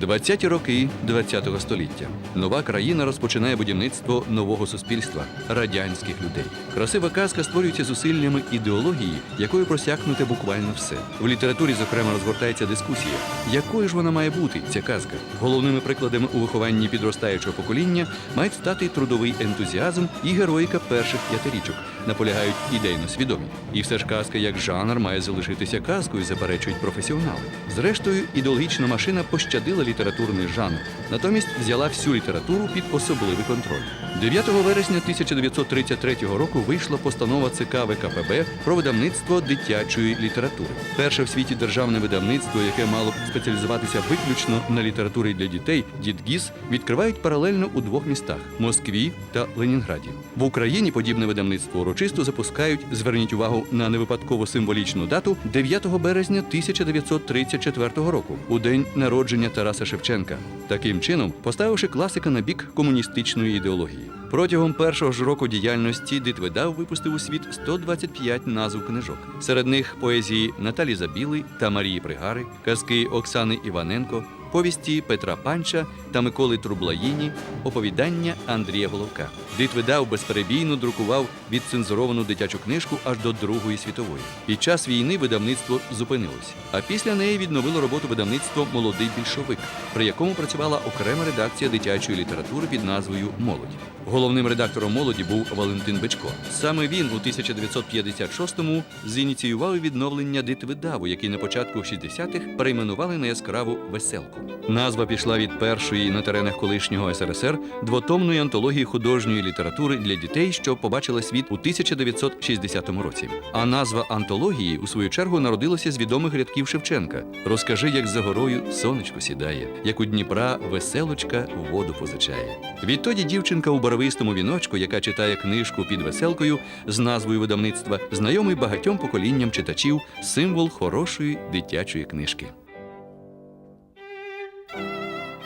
20-ті роки ХХ століття. Нова країна розпочинає будівництво нового суспільства радянських людей. Красива казка створюється зусиллями ідеології, якою просякнуте буквально все. В літературі, зокрема, розгортається дискусія, якою ж вона має бути, ця казка. Головними прикладами у вихованні підростаючого покоління мають стати трудовий ентузіазм і героїка перших п'ятирічок, наполягають ідейно свідомі. І все ж казка як жанр має залишитися казкою, заперечують професіонали. Зрештою, ідеологічна машина пощадила літературний жанр, натомість взяла всю літературу під особливий контроль. 9 вересня 1933 року вийшла постанова ЦК ВКПБ про видавництво дитячої літератури. Перше в світі державне видавництво, яке мало б спеціалізуватися виключно на літературі для дітей, дідгіз, відкривають паралельно у двох містах Москві та Ленінграді. В Україні подібне видавництво урочисто запускають. Зверніть увагу на невипадково символічну дату 9 березня 1934 року, у день народження Тараса Шевченка, таким чином поставивши класика на бік комуністичної ідеології. Протягом першого ж року діяльності Дитвидав випустив у світ 125 назв книжок. Серед них поезії Наталі Забіли та Марії Пригари, казки Оксани Іваненко, повісті Петра Панча та Миколи Трублаїні, оповідання Андрія Головка. Дитвидав безперебійно друкував відцензуровану дитячу книжку аж до Другої світової. Під час війни видавництво зупинилось, а після неї відновило роботу видавництво Молодий більшовик, при якому працювала окрема редакція дитячої літератури під назвою Молодь. Головним редактором молоді був Валентин Бичко. Саме він у 1956-му зініціював відновлення дитвидаву, який на початку 60-х перейменували на яскраву веселку. Назва пішла від першої на теренах колишнього СРСР двотомної антології художньої літератури для дітей, що побачила світ у 1960 році. А назва антології, у свою чергу, народилася з відомих рядків Шевченка: Розкажи, як за горою сонечко сідає, як у Дніпра веселочка воду позичає. Відтоді дівчинка у барвистому віночку, яка читає книжку під веселкою з назвою видавництва, знайомий багатьом поколінням читачів символ хорошої дитячої книжки.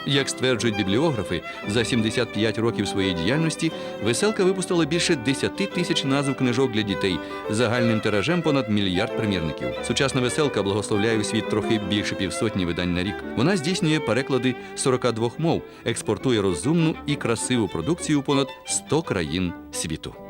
Як стверджують бібліографи, за 75 років своєї діяльності веселка випустила більше 10 тисяч назв книжок для дітей загальним тиражем понад мільярд примірників. Сучасна веселка благословляє у світ трохи більше півсотні видань на рік. Вона здійснює переклади 42 мов, експортує розумну і красиву продукцію понад 100 країн світу.